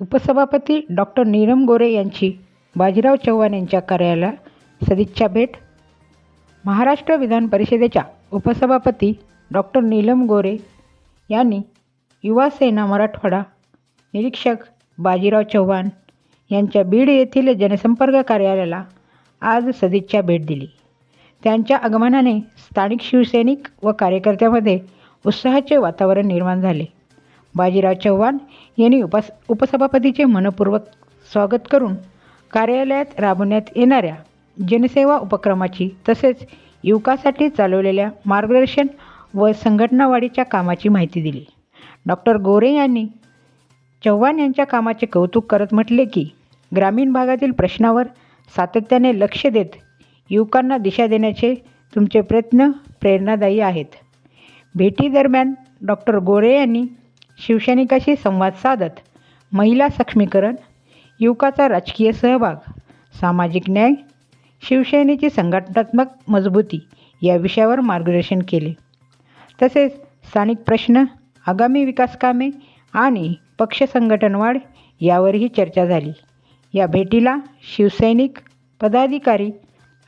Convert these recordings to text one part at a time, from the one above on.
उपसभापती डॉक्टर नीलम गोरे यांची बाजीराव चव्हाण यांच्या कार्यालयाला सदिच्छा भेट. महाराष्ट्र विधान परिषदेच्या उपसभापती डॉक्टर नीलम गोरे यांनी युवा सेना मराठवाडा निरीक्षक बाजीराव चव्हाण यांच्या बीड येथील जनसंपर्क कार्यालयाला आज सदिच्छा भेट दिली. त्यांच्या आगमनाने स्थानिक शिवसैनिक व कार्यकर्त्यामध्ये उत्साहाचे वातावरण निर्माण झाले. बाजीराव चव्हाण यांनी उपस उपसभापतीचे मनपूर्वक स्वागत करून कार्यालयात राबवण्यात येणाऱ्या जनसेवा उपक्रमाची तसेच युवकासाठी चालवलेल्या मार्गदर्शन व संघटनावाढीच्या कामाची माहिती दिली. डॉक्टर गोरे यांनी चव्हाण यांच्या कामाचे कौतुक करत म्हटले की ग्रामीण भागातील प्रश्नावर सातत्याने लक्ष देत युवकांना दिशा देण्याचे तुमचे प्रयत्न प्रेरणादायी आहेत. भेटीदरम्यान डॉक्टर गोरे यांनी शिवसैनिकाशी संवाद साधत महिला सक्षमीकरण युवकाचा राजकीय सहभाग सामाजिक न्याय शिवसेनेची संघटनात्मक मजबूती या विषयावर मार्गदर्शन केले. तसेच स्थानिक प्रश्न आगामी विकास कामे आणि पक्ष संघटन वाढ यावरही चर्चा झाली. या भेटीला शिवसैनिक पदाधिकारी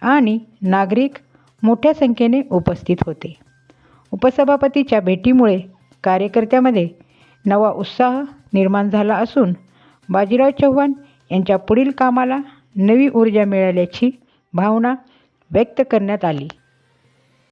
आणि नागरिक मोठ्या संख्येने उपस्थित होते. उपसभापतीच्या भेटीमुळे कार्यकर्त्यामध्ये नवा उत्साह निर्माण झाला असून बाजीराव चव्हाण यांच्या पुढील कामाला नवी ऊर्जा मिळाल्याची भावना व्यक्त करण्यात आली.